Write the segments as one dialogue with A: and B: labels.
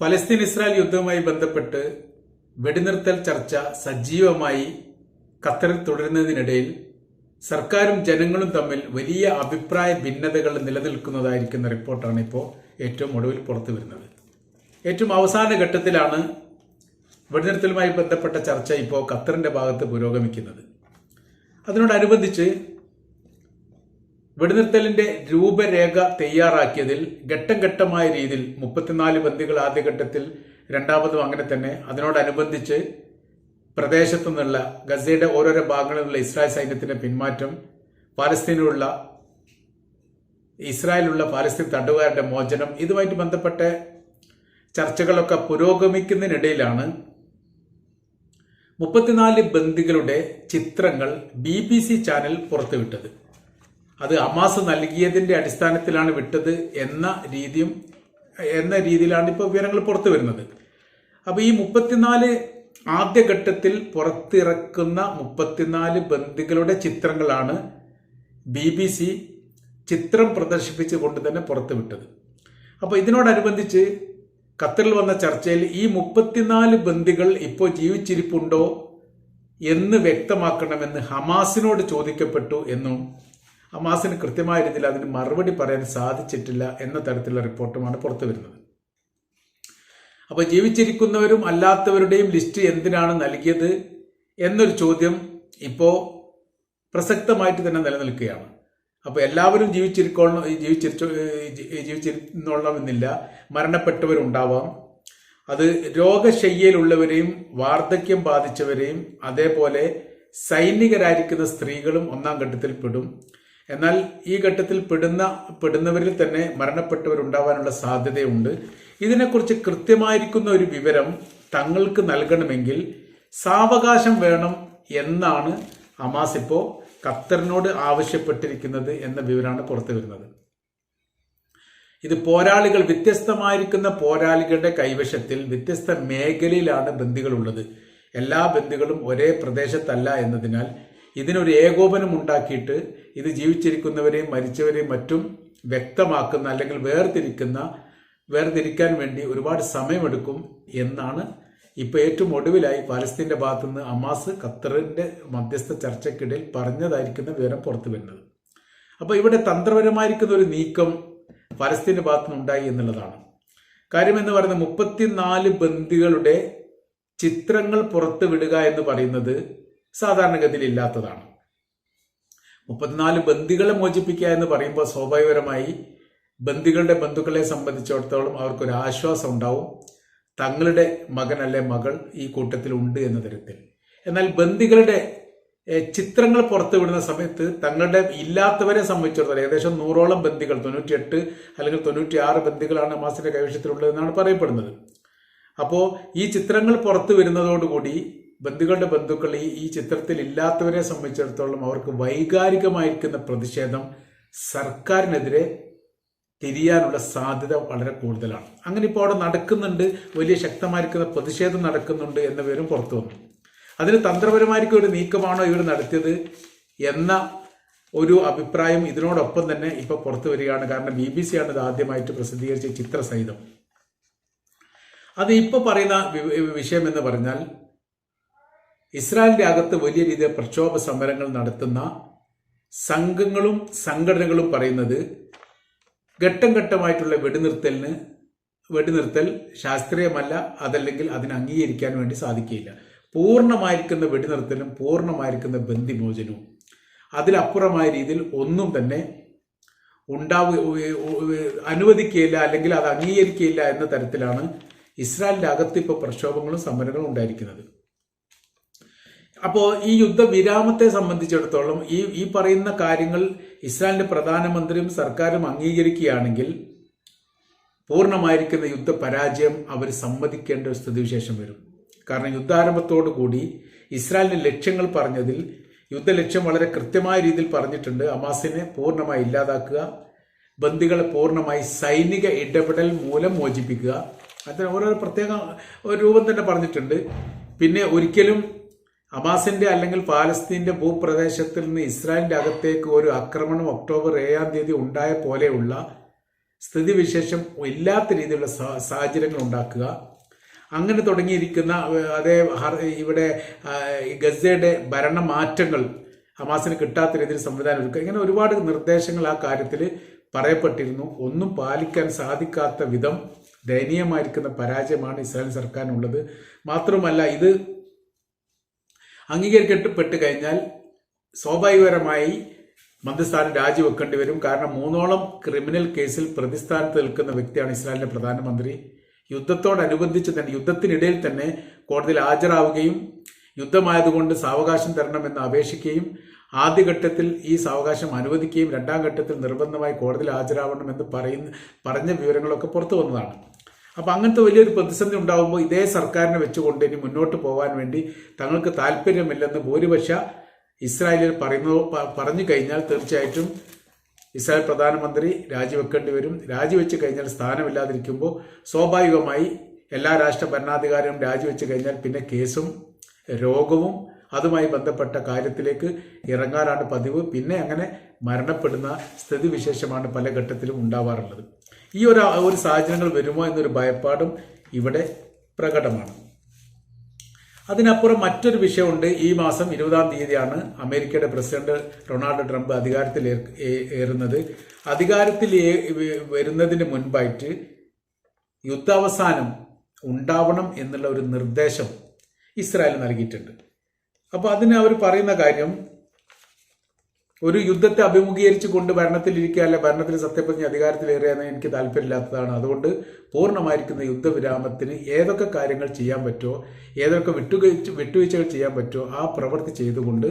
A: ഫലസ്തീൻ ഇസ്രായേൽ യുദ്ധവുമായി ബന്ധപ്പെട്ട് വെടിനിർത്തൽ ചർച്ച സജീവമായി ഖത്തറിൽ തുടരുന്നതിനിടയിൽ സർക്കാരും ജനങ്ങളും തമ്മിൽ വലിയ അഭിപ്രായ ഭിന്നതകൾ നിലനിൽക്കുന്നതായിരിക്കുന്ന റിപ്പോർട്ടാണ് ഇപ്പോൾ ഏറ്റവും ഒടുവിൽ പുറത്തു വരുന്നത്. ഏറ്റവും അവസാന ഘട്ടത്തിലാണ് വെടിനിർത്തലുമായി ബന്ധപ്പെട്ട ചർച്ച ഇപ്പോൾ ഖത്തറിന്റെ ഭാഗത്ത് പുരോഗമിക്കുന്നത്. അതിനോടനുബന്ധിച്ച് വെടിനിർത്തലിന്റെ രൂപരേഖ തയ്യാറാക്കിയതിൽ ഘട്ടം ഘട്ടമായ രീതിയിൽ മുപ്പത്തിനാല് ബന്ദികൾ ആദ്യഘട്ടത്തിൽ രണ്ടാമതും അങ്ങനെ തന്നെ. അതിനോടനുബന്ധിച്ച് പ്രദേശത്തു നിന്നുള്ള ഗസയുടെ ഓരോരോ ഭാഗങ്ങളിൽ നിന്നുള്ള ഇസ്രായേൽ സൈന്യത്തിന്റെ പിന്മാറ്റം പാലസ്തീനിലുള്ള ഇസ്രായേലുള്ള പാലസ്തീൻ തടവുകാരുടെ മോചനം ഇതുമായിട്ട് ബന്ധപ്പെട്ട ചർച്ചകളൊക്കെ പുരോഗമിക്കുന്നതിനിടയിലാണ് മുപ്പത്തിനാല് ബന്ദികളുടെ ചിത്രങ്ങൾ ബി ബി സി ചാനൽ പുറത്തുവിട്ടത്. അത് അമാസ് നൽകിയതിന്റെ അടിസ്ഥാനത്തിലാണ് വിട്ടത് എന്ന രീതിയും എന്ന രീതിയിലാണ് ഇപ്പോൾ വിവരങ്ങൾ പുറത്തു വരുന്നത്. അപ്പോൾ ഈ മുപ്പത്തിനാല് ആദ്യഘട്ടത്തിൽ പുറത്തിറക്കുന്ന മുപ്പത്തിനാല് ബന്ദികളുടെ ചിത്രങ്ങളാണ് ബി ബി സി ചിത്രം പ്രദർശിപ്പിച്ചുകൊണ്ട് തന്നെ പുറത്തുവിട്ടത് അപ്പോൾ ഇതിനോടനുബന്ധിച്ച് ഖത്തറിൽ വന്ന ചർച്ചയിൽ ഈ മുപ്പത്തിനാല് ബന്ദികൾ ഇപ്പോൾ ജീവിച്ചിരിപ്പുണ്ടോ എന്ന് വ്യക്തമാക്കണമെന്ന് ഹമാസിനോട് ചോദിക്കപ്പെട്ടു എന്നും ഹമാസിന് കൃത്യമായ രീതിയിൽ അതിന് മറുപടി പറയാൻ സാധിച്ചിട്ടില്ല എന്ന തരത്തിലുള്ള റിപ്പോർട്ടുമാണ് പുറത്തു വരുന്നത്. അപ്പൊ ജീവിച്ചിരിക്കുന്നവരും അല്ലാത്തവരുടെയും ലിസ്റ്റ് എന്തിനാണ് നൽകിയത് എന്നൊരു ചോദ്യം ഇപ്പോ പ്രസക്തമായിട്ട് തന്നെ നിലനിൽക്കുകയാണ്. അപ്പൊ എല്ലാവരും ജീവിച്ചിരിക്കോളണം ജീവിച്ചിരിച്ചോ ജീവിച്ചിരുന്നോളണമെന്നില്ല. മരണപ്പെട്ടവരുണ്ടാവാം. അത് രോഗശയ്യയിലുള്ളവരെയും വാർദ്ധക്യം ബാധിച്ചവരെയും അതേപോലെ സൈനികരായിരിക്കുന്ന സ്ത്രീകളും ഒന്നാം ഘട്ടത്തിൽ പെടും എന്നാൽ ഈ ഘട്ടത്തിൽ പെടുന്ന പെടുന്നവരിൽ തന്നെ മരണപ്പെട്ടവരുണ്ടാവാനുള്ള സാധ്യതയുണ്ട്. ഇതിനെക്കുറിച്ച് കൃത്യമായിരിക്കുന്ന ഒരു വിവരം തങ്ങൾക്ക് നൽകണമെങ്കിൽ സാവകാശം വേണം എന്നാണ് അമാസ് ഇപ്പോ ഖത്തറിനോട് ആവശ്യപ്പെട്ടിരിക്കുന്നത് എന്ന വിവരമാണ് പുറത്തു വരുന്നത്. ഇത് പോരാളികൾ വ്യത്യസ്തമായിരിക്കുന്ന പോരാളികളുടെ കൈവശത്തിൽ വ്യത്യസ്ത മേഖലയിലാണ് ബന്ദികളുള്ളത്. എല്ലാ ബന്ധികളും ഒരേ പ്രദേശത്തല്ല എന്നതിനാൽ ഇതിനൊരു ഏകോപനം ഉണ്ടാക്കിയിട്ട് ഇത് ജീവിച്ചിരിക്കുന്നവരെയും മരിച്ചവരെയും മറ്റും വ്യക്തമാക്കുന്ന അല്ലെങ്കിൽ വേർതിരിക്കുന്ന വേർതിരിക്കാൻ വേണ്ടി ഒരുപാട് സമയമെടുക്കും എന്നാണ് ഇപ്പൊ ഏറ്റവും ഒടുവിലായി പാലസ്തീന്റെ ഭാഗത്തുനിന്ന് അമാസ് ഖത്തറിന്റെ മധ്യസ്ഥ ചർച്ചയ്ക്കിടയിൽ പറഞ്ഞതായിരിക്കുന്ന വിവരം പുറത്തു വരുന്നത്. അപ്പോൾ ഇവിടെ തന്ത്രപരമായിരിക്കുന്ന ഒരു നീക്കം പാലസ്തീന്റെ ഭാഗത്തുനിന്ന് ഉണ്ടായി എന്നുള്ളതാണ്. കാര്യം എന്ന് പറയുന്നത് മുപ്പത്തിനാല് ബന്ദികളുടെ ചിത്രങ്ങൾ പുറത്തു വിടുക എന്ന് പറയുന്നത് സാധാരണഗതിയിൽ ഇല്ലാത്തതാണ്. മുപ്പത്തിനാല് ബന്ദികളെ മോചിപ്പിക്കുക എന്ന് പറയുമ്പോൾ സ്വാഭാവികപരമായി ബന്ദികളുടെ ബന്ധുക്കളെ സംബന്ധിച്ചിടത്തോളം അവർക്കൊരു ആശ്വാസം ഉണ്ടാവും. തങ്ങളുടെ മകൻ അല്ലെ മകൾ ഈ കൂട്ടത്തിൽ ഉണ്ട് എന്ന തരത്തിൽ. എന്നാൽ ബന്ദികളുടെ ചിത്രങ്ങൾ പുറത്തുവിടുന്ന സമയത്ത് തങ്ങളുടെ ഇല്ലാത്തവരെ സംബന്ധിച്ചിടത്തോളം ഏകദേശം നൂറോളം ബന്ദികൾ തൊണ്ണൂറ്റിയെട്ട് അല്ലെങ്കിൽ തൊണ്ണൂറ്റി ആറ് ബന്ദികളാണ് ഹമാസിന്റെ കൈവശത്തിലുള്ളതെന്നാണ് പറയപ്പെടുന്നത്. അപ്പോൾ ഈ ചിത്രങ്ങൾ പുറത്തു വരുന്നതോടുകൂടി ബന്ധുക്കളുടെ ബന്ധുക്കൾ ഈ ഈ ചിത്രത്തിൽ ഇല്ലാത്തവരെ സംബന്ധിച്ചിടത്തോളം അവർക്ക് വൈകാരികമായിരിക്കുന്ന പ്രതിഷേധം സർക്കാരിനെതിരെ തിരിയാനുള്ള സാധ്യത വളരെ കൂടുതലാണ്. അങ്ങനെ ഇപ്പോൾ അവിടെ നടക്കുന്നുണ്ട് വലിയ ശക്തമായിരിക്കുന്ന പ്രതിഷേധം നടക്കുന്നുണ്ട് എന്ന വിവരം പുറത്തു വന്നു. അതിന് തന്ത്രപരമായിരിക്കും ഒരു നീക്കമാണോ ഇവർ നടത്തിയത് എന്ന ഒരു അഭിപ്രായം ഇതിനോടൊപ്പം തന്നെ ഇപ്പൊ പുറത്തു വരികയാണ്. കാരണം ബി ബി സി ആണ് ഇത് ആദ്യമായിട്ട് പ്രസിദ്ധീകരിച്ച ചിത്രസഹിതം. അത് ഇപ്പൊ പറയുന്ന വിഷയം എന്ന് പറഞ്ഞാൽ ഇസ്രായേലിന്റെ അകത്ത് വലിയ രീതിയിൽ പ്രക്ഷോഭ സമരങ്ങൾ നടത്തുന്ന സംഘങ്ങളും സംഘടനകളും പറയുന്നത് ഘട്ടം ഘട്ടമായിട്ടുള്ള വെടിനിർത്തലിന് വെടിനിർത്തൽ ശാസ്ത്രീയമല്ല അതല്ലെങ്കിൽ അതിന് അംഗീകരിക്കാൻ വേണ്ടി സാധിക്കുകയില്ല. പൂർണമായിരിക്കുന്ന വെടിനിർത്തലും പൂർണമായിരിക്കുന്ന ബന്ധിമോചനവും അതിലപ്പുറമായ രീതിയിൽ ഒന്നും തന്നെ ഉണ്ടാവു അനുവദിക്കുകയില്ല അല്ലെങ്കിൽ അത് അംഗീകരിക്കുകയില്ല എന്ന തരത്തിലാണ് ഇസ്രായേലിന്റെ അകത്ത് ഇപ്പോൾ പ്രക്ഷോഭങ്ങളും സമരങ്ങളും ഉണ്ടായിരിക്കുന്നത്. അപ്പോൾ ഈ യുദ്ധവിരാമത്തെ സംബന്ധിച്ചിടത്തോളം ഈ ഈ പറയുന്ന കാര്യങ്ങൾ ഇസ്രായേലിന്റെ പ്രധാനമന്ത്രിയും സർക്കാരും അംഗീകരിക്കുകയാണെങ്കിൽ പൂർണമായിരിക്കുന്ന യുദ്ധ പരാജയം അവർ സമ്മതിക്കേണ്ട ഒരു സ്ഥിതിവിശേഷം വരും. കാരണം യുദ്ധാരംഭത്തോടു കൂടി ഇസ്രായേലിന്റെ ലക്ഷ്യങ്ങൾ പറഞ്ഞതിൽ യുദ്ധ ലക്ഷ്യം വളരെ കൃത്യമായ രീതിയിൽ പറഞ്ഞിട്ടുണ്ട്. അമാസിനെ പൂർണമായി ഇല്ലാതാക്കുക ബന്ദികളെ പൂർണമായി സൈനിക ഇടപെടൽ മൂലം മോചിപ്പിക്കുക. അതിന് ഓരോ പ്രത്യേക ഒരു രൂപം തന്നെ പറഞ്ഞിട്ടുണ്ട്. പിന്നെ ഒരിക്കലും ഹമാസിന്റെ അല്ലെങ്കിൽ പാലസ്തീന്റെ ഭൂപ്രദേശത്തിൽ നിന്ന് ഇസ്രായേലിന്റെ അകത്തേക്ക് ഒരു ആക്രമണം ഒക്ടോബർ ഏഴാം തീയതി ഉണ്ടായ പോലെയുള്ള സ്ഥിതിവിശേഷം ഇല്ലാത്ത രീതിയിലുള്ള സാഹചര്യങ്ങൾ ഉണ്ടാക്കുക. അങ്ങനെ തുടങ്ങിയിരിക്കുന്ന അതേ ഇവിടെ ഗസയുടെ ഭരണമാറ്റങ്ങൾ ഹമാസിന് കിട്ടാത്ത രീതിയിൽ സംവിധാനം ഒരുക്കുക ഇങ്ങനെ ഒരുപാട് നിർദ്ദേശങ്ങൾ ആ കാര്യത്തിൽ പറയപ്പെട്ടിരുന്നു. ഒന്നും പാലിക്കാൻ സാധിക്കാത്ത വിധം ദയനീയമായിരിക്കുന്ന പരാജയമാണ് ഇസ്രായേൽ സർക്കാരിനുള്ളത്. മാത്രമല്ല ഇത് അംഗീകരിക്കപ്പെട്ട് കഴിഞ്ഞാൽ സ്വാഭാവികപരമായി മന്ത്രിസ്ഥാനം രാജിവെക്കേണ്ടി വരും. കാരണം മൂന്നോളം ക്രിമിനൽ കേസിൽ പ്രതിസ്ഥാനത്ത് നിൽക്കുന്ന വ്യക്തിയാണ് ഇസ്രായേലിന്റെ പ്രധാനമന്ത്രി. യുദ്ധത്തോടനുബന്ധിച്ച് തന്നെ യുദ്ധത്തിനിടയിൽ തന്നെ കോടതിയിൽ ഹാജരാവുകയും യുദ്ധമായതുകൊണ്ട് സാവകാശം തരണമെന്ന് അപേക്ഷിക്കുകയും ആദ്യഘട്ടത്തിൽ ഈ സാവകാശം അനുവദിക്കുകയും രണ്ടാം ഘട്ടത്തിൽ നിർബന്ധമായി കോടതിയിൽ ഹാജരാവണമെന്ന് പറയുന്ന പറഞ്ഞ വിവരങ്ങളൊക്കെ പുറത്തു വന്നതാണ്. അപ്പൊ അങ്ങനത്തെ വലിയൊരു പ്രതിസന്ധി ഉണ്ടാകുമ്പോൾ ഇതേ സർക്കാരിനെ വെച്ചുകൊണ്ട് ഇനി മുന്നോട്ട് പോകാൻ വേണ്ടി തങ്ങൾക്ക് താല്പര്യമില്ലെന്ന് ഭൂരിപക്ഷ ഇസ്രായേലിൽ പറയുന്നു പറഞ്ഞു കഴിഞ്ഞാൽ തീർച്ചയായിട്ടും ഇസ്രായേൽ പ്രധാനമന്ത്രി രാജിവെക്കേണ്ടി വരും. രാജിവെച്ച് കഴിഞ്ഞാൽ സ്ഥാനമില്ലാതിരിക്കുമ്പോൾ സ്വാഭാവികമായി എല്ലാ രാഷ്ട്ര ഭരണാധികാരിയും രാജിവെച്ച് കഴിഞ്ഞാൽ പിന്നെ കേസും രോഗവും അതുമായി ബന്ധപ്പെട്ട കാര്യത്തിലേക്ക് ഇറങ്ങാറാണ് പതിവ്. പിന്നെ അങ്ങനെ മരണപ്പെടുന്ന സ്ഥിതിവിശേഷമാണ് പല ഘട്ടത്തിലും ഉണ്ടാവാറുള്ളത്. ഈ ഒരു ഒരു സാഹചര്യങ്ങൾ വരുമോ എന്നൊരു ഭയപ്പാടും ഇവിടെ പ്രകടമാണ്. അതിനപ്പുറം മറ്റൊരു വിഷയമുണ്ട്. ഈ മാസം ഇരുപതാം തീയതിയാണ് അമേരിക്കയുടെ പ്രസിഡന്റ് റൊണാൾഡ് ട്രംപ് അധികാരത്തിൽ ഏറുന്നത്. അധികാരത്തിൽ വരുന്നതിന് മുൻപായിട്ട് യുദ്ധാവസാനം ഉണ്ടാവണം എന്നുള്ള ഒരു നിർദ്ദേശം ഇസ്രായേൽ നൽകിയിട്ടുണ്ട്. അപ്പോൾ അതിന് അവർ പറയുന്ന കാര്യം ഒരു യുദ്ധത്തെ അഭിമുഖീകരിച്ച് കൊണ്ട് ഭരണത്തിലിരിക്കുക അല്ലെ ഭരണത്തിൽ സത്യപ്രതിജ്ഞ അധികാരത്തിലേറിയെന്ന് എനിക്ക് താല്പര്യമില്ലാത്തതാണ്. അതുകൊണ്ട് പൂർണമായിരിക്കുന്ന യുദ്ധവിരാമത്തിന് ഏതൊക്കെ കാര്യങ്ങൾ ചെയ്യാൻ പറ്റുമോ ഏതൊക്കെ വിട്ടുവീഴ്ച വിട്ടുവീഴ്ചകൾ ചെയ്യാൻ പറ്റുമോ ആ പ്രവൃത്തി ചെയ്തുകൊണ്ട്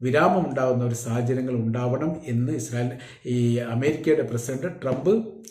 A: വിരാമം ഉണ്ടാകുന്ന ഒരു സാഹചര്യങ്ങൾ ഉണ്ടാവണം എന്ന് ഇസ്രായേൽ ഈ അമേരിക്കയുടെ പ്രസിഡന്റ് ട്രംപ്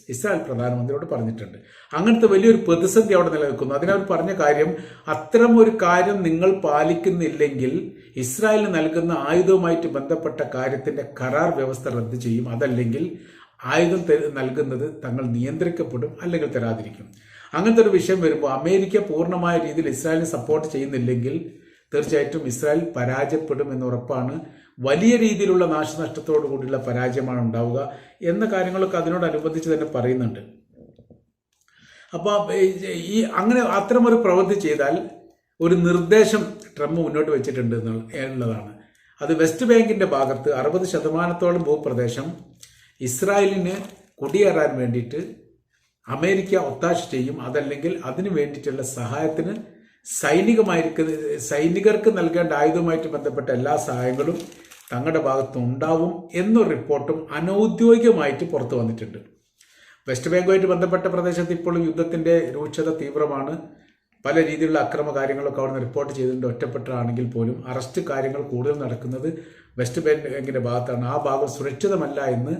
A: ഇസ്രായേൽ പ്രധാനമന്ത്രിയോട് പറഞ്ഞിട്ടുണ്ട്. അങ്ങനത്തെ വലിയൊരു പ്രതിസന്ധി അവിടെ നിലനിൽക്കുന്നു. അതിനവർ പറഞ്ഞ കാര്യം അത്തരം ഒരു കാര്യം നിങ്ങൾ പാലിക്കുന്നില്ലെങ്കിൽ ഇസ്രായേലിന് നൽകുന്ന ആയുധവുമായിട്ട് ബന്ധപ്പെട്ട കാര്യത്തിന്റെ കരാർ വ്യവസ്ഥ റദ്ദ് ചെയ്യും. അതല്ലെങ്കിൽ ആയുധം നൽകുന്നത് തങ്ങൾ നിയന്ത്രിക്കപ്പെടും അല്ലെങ്കിൽ തരാതിരിക്കും. അങ്ങനത്തെ ഒരു വിഷയം വരുമ്പോൾ അമേരിക്ക പൂർണമായ രീതിയിൽ ഇസ്രായേലിനെ സപ്പോർട്ട് ചെയ്യുന്നില്ലെങ്കിൽ തീർച്ചയായിട്ടും ഇസ്രായേൽ പരാജയപ്പെടും എന്ന് ഉറപ്പാണ് വലിയ രീതിയിലുള്ള നാശനഷ്ടത്തോടു കൂടിയുള്ള പരാജയമാണ് ഉണ്ടാവുക എന്ന കാര്യങ്ങളൊക്കെ അതിനോടനുബന്ധിച്ച് തന്നെ പറയുന്നുണ്ട്. അപ്പോൾ ഈ അങ്ങനെ അത്തരമൊരു പ്രവൃത്തി ചെയ്താൽ ഒരു നിർദ്ദേശം ട്രംപ് മുന്നോട്ട് വെച്ചിട്ടുണ്ട് എന്നുള്ള- എന്നുള്ളതാണ്. അത് വെസ്റ്റ് ബാങ്കിന്റെ ഭാഗത്ത് അറുപത് ശതമാനത്തോളം ഭൂപ്രദേശം ഇസ്രായേലിന് കുടിയേറാൻ വേണ്ടിയിട്ട് അമേരിക്ക ഒത്താശ ചെയ്യും. അതല്ലെങ്കിൽ അതിന് വേണ്ടിയിട്ടുള്ള സഹായത്തിന് സൈനികമായിരിക്കുന്ന സൈനികർക്ക് നൽകേണ്ട ആയുധവുമായിട്ട് ബന്ധപ്പെട്ട എല്ലാ സഹായങ്ങളും തങ്ങളുടെ ഭാഗത്ത് ഉണ്ടാവും എന്നൊരു റിപ്പോർട്ടും അനൗദ്യോഗികമായിട്ട് പുറത്തു വന്നിട്ടുണ്ട്. വെസ്റ്റ് ബാങ്കുമായിട്ട് ബന്ധപ്പെട്ട പ്രദേശത്ത് ഇപ്പോൾ യുദ്ധത്തിന്റെ രൂക്ഷത തീവ്രമാണ്. പല രീതിയിലുള്ള അക്രമ കാര്യങ്ങളൊക്കെ അവിടുന്ന് റിപ്പോർട്ട് ചെയ്തിട്ടുണ്ട്. ഒറ്റപ്പെട്ടാണെങ്കിൽ പോലും അറസ്റ്റ് കാര്യങ്ങൾ കൂടുതൽ നടക്കുന്നത് വെസ്റ്റ് ബാങ്കിന്റെ ഭാഗത്താണ്. ആ ഭാഗം സുരക്ഷിതമല്ല എന്ന്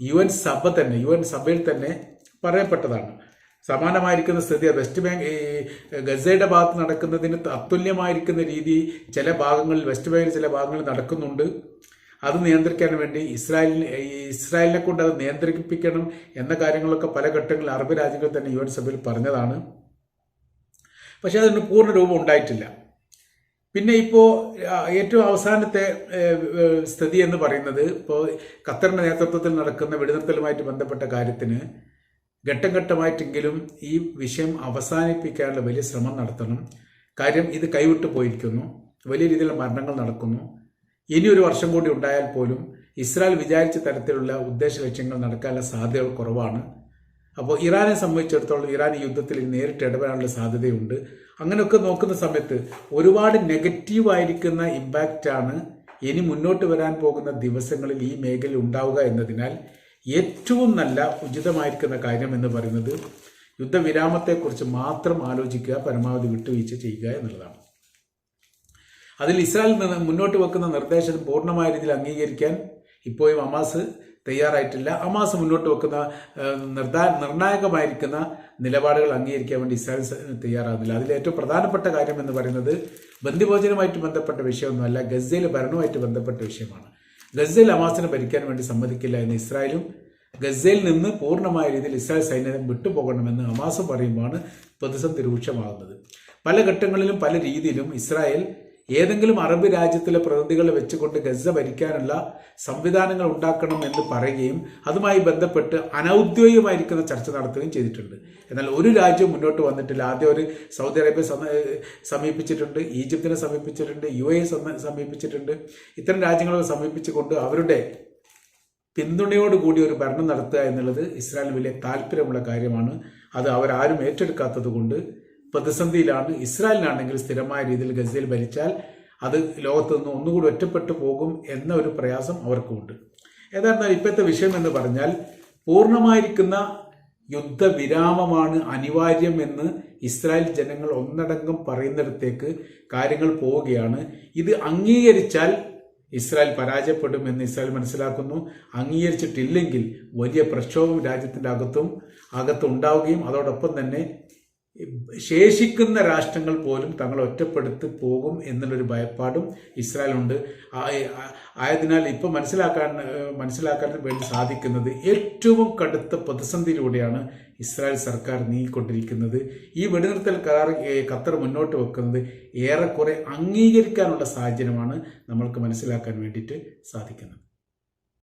A: യു എൻ സഭ തന്നെ യു എൻ സഭയിൽ തന്നെ പറയപ്പെട്ടതാണ്. സമാനമായിരിക്കുന്ന സ്ഥിതി വെസ്റ്റ് ബാങ്ക് ഈ ഗസയുടെ ഭാഗത്ത് നടക്കുന്നതിന് അതുല്യമായിരിക്കുന്ന രീതി ചില ഭാഗങ്ങളിൽ വെസ്റ്റ് ബാങ്കിൽ ചില ഭാഗങ്ങളിൽ നടക്കുന്നുണ്ട്. അത് നിയന്ത്രിക്കാൻ വേണ്ടി ഇസ്രായേലിന് ഇസ്രായേലിനെ കൊണ്ട് അത് നിയന്ത്രിപ്പിക്കണം എന്ന കാര്യങ്ങളൊക്കെ പല ഘട്ടങ്ങളിൽ അറബ് രാജ്യങ്ങൾ തന്നെ യു എൻ സഭയിൽ പറഞ്ഞതാണ്. പക്ഷെ അതിന് പൂർണ രൂപം ഉണ്ടായിട്ടില്ല. പിന്നെ ഇപ്പോൾ ഏറ്റവും അവസാനത്തെ സ്ഥിതി എന്ന് പറയുന്നത് ഇപ്പോൾ ഖത്തറിന്റെ നേതൃത്വത്തിൽ നടക്കുന്ന വെടിനിർത്തലുമായിട്ട് ബന്ധപ്പെട്ട കാര്യത്തിന് ഘട്ടം ഘട്ടമായിട്ടെങ്കിലും ഈ വിഷയം അവസാനിപ്പിക്കാനുള്ള വലിയ ശ്രമം നടത്തണം. കാര്യം ഇത് കൈവിട്ടു പോയിരിക്കുന്നു. വലിയ രീതിയിലുള്ള മരണങ്ങൾ നടക്കുന്നു. ഇനി ഒരു വർഷം കൂടി ഉണ്ടായാൽ പോലും ഇസ്രായേൽ വിചാരിച്ച തരത്തിലുള്ള ഉദ്ദേശ ലക്ഷ്യങ്ങൾ നടക്കാനുള്ള സാധ്യതകൾ കുറവാണ്. അപ്പോൾ ഇറാനെ സംബന്ധിച്ചിടത്തോളം ഇറാൻ യുദ്ധത്തിൽ നേരിട്ട് ഇടപെടാനുള്ള സാധ്യതയുണ്ട്. അങ്ങനെയൊക്കെ നോക്കുന്ന സമയത്ത് ഒരുപാട് നെഗറ്റീവായിരിക്കുന്ന ഇമ്പാക്റ്റാണ് ഇനി മുന്നോട്ട് വരാൻ പോകുന്ന ദിവസങ്ങളിൽ ഈ മേഖലയിൽ ഉണ്ടാവുക എന്നതിനാൽ ഏറ്റവും നല്ല ഉചിതമായിരിക്കുന്ന കാര്യം എന്ന് പറയുന്നത് യുദ്ധവിരാമത്തെക്കുറിച്ച് മാത്രം ആലോചിക്കുക പരമാവധി വിട്ടുവീഴ്ച ചെയ്യുക എന്നുള്ളതാണ്. അതിൽ ഇസ്രായേൽ മുന്നോട്ട് വെക്കുന്ന നിർദ്ദേശം പൂർണമായ രീതിയിൽ അംഗീകരിക്കാൻ ഇപ്പോഴും ഹമാസ് തയ്യാറായിട്ടില്ല. ഹമാസ് മുന്നോട്ട് വെക്കുന്ന നിർദ്ദാ നിർണായകമായിരിക്കുന്ന നിലപാടുകൾ അംഗീകരിക്കാൻ വേണ്ടി ഇസ്രായേൽ തയ്യാറാകുന്നില്ല. അതിൽ ഏറ്റവും പ്രധാനപ്പെട്ട കാര്യം എന്ന് പറയുന്നത് ബന്ധിഭോജനമായിട്ട് ബന്ധപ്പെട്ട വിഷയമൊന്നുമല്ല ഗസയിലെ ഭരണവുമായിട്ട് ബന്ധപ്പെട്ട വിഷയമാണ്. ഗസയിൽ ഹമാസിനെ ഭരിക്കാൻ വേണ്ടി സമ്മതിക്കില്ല എന്ന് ഇസ്രായേലും ഗസയിൽ നിന്ന് പൂർണമായ രീതിയിൽ ഇസ്രായേൽ സൈന്യം വിട്ടുപോകണമെന്ന് ഹമാസ് പറയുമ്പോഴാണ് പ്രതിസന്ധി രൂക്ഷമാകുന്നത്. പല ഘട്ടങ്ങളിലും പല രീതിയിലും ഇസ്രായേൽ ഏതെങ്കിലും അറബ് രാജ്യത്തിലെ പ്രതിനിധികളെ വെച്ചുകൊണ്ട് ഗസ ഭരിക്കാനുള്ള സംവിധാനങ്ങൾ ഉണ്ടാക്കണം എന്ന് പറയുകയും അതുമായി ബന്ധപ്പെട്ട് അനൌദ്യോഗികമായിരിക്കുന്ന ചർച്ച നടത്തുകയും ചെയ്തിട്ടുണ്ട്. എന്നാൽ ഒരു രാജ്യം മുന്നോട്ട് വന്നിട്ടില്ല. ആദ്യം ഒരു സൗദി അറേബ്യ സമീപിച്ചിട്ടുണ്ട് ഈജിപ്തിനെ സമീപിച്ചിട്ടുണ്ട് യു എ സമീപിച്ചിട്ടുണ്ട്. ഇത്തരം രാജ്യങ്ങളെ സമീപിച്ചുകൊണ്ട് അവരുടെ പിന്തുണയോടുകൂടി ഒരു ഭരണം നടത്തുക എന്നുള്ളത് ഇസ്രായേലിന് വലിയ താല്പര്യമുള്ള കാര്യമാണ്. അത് അവരാരും ഏറ്റെടുക്കാത്തത് കൊണ്ട് പ്രതിസന്ധിയിലാണ് ഇസ്രായേലിനാണെങ്കിൽ സ്ഥിരമായ രീതിയിൽ ഗസയിൽ ഭരിച്ചാൽ അത് ലോകത്ത് നിന്ന് ഒന്നുകൂടി ഒറ്റപ്പെട്ടു പോകും എന്ന ഒരു പ്രയാസം അവർക്കുമുണ്ട് ഏതായിരുന്നാലും ഇപ്പോഴത്തെ വിഷയം എന്ന് പറഞ്ഞാൽ പൂർണമായിരിക്കുന്ന യുദ്ധവിരാമമാണ് അനിവാര്യം എന്ന് ഇസ്രായേൽ ജനങ്ങൾ ഒന്നടങ്കം പറയുന്നിടത്തേക്ക് കാര്യങ്ങൾ പോവുകയാണ്. ഇത് അംഗീകരിച്ചാൽ ഇസ്രായേൽ പരാജയപ്പെടും എന്ന് ഇസ്രായേൽ മനസ്സിലാക്കുന്നു. അംഗീകരിച്ചിട്ടില്ലെങ്കിൽ വലിയ പ്രക്ഷോഭം രാജ്യത്തിന്റെ അകത്തും അകത്തുണ്ടാവുകയും അതോടൊപ്പം തന്നെ ശേഷിക്കുന്ന രാഷ്ട്രങ്ങൾ പോലും തങ്ങളെ ഒറ്റപ്പെടുത്തി പോകും എന്നുള്ളൊരു ഭയപ്പാടും ഇസ്രായേലുണ്ട് ആയതിനാൽ ഇപ്പൊ മനസ്സിലാക്കാൻ മനസ്സിലാക്കാൻ വേണ്ടി സാധിക്കുന്നത് ഏറ്റവും കടുത്ത പ്രതിസന്ധിയിലൂടെയാണ് ഇസ്രായേൽ സർക്കാർ നീങ്ങിക്കൊണ്ടിരിക്കുന്നത്. ഈ വെടിനിർത്തൽ കരാർ ഖത്തർ മുന്നോട്ട് വെക്കുന്നത് ഏറെക്കുറെ അംഗീകരിക്കാനുള്ള സാഹചര്യമാണ് നമ്മൾക്ക് മനസ്സിലാക്കാൻ വേണ്ടിയിട്ട് സാധിക്കുന്നത്.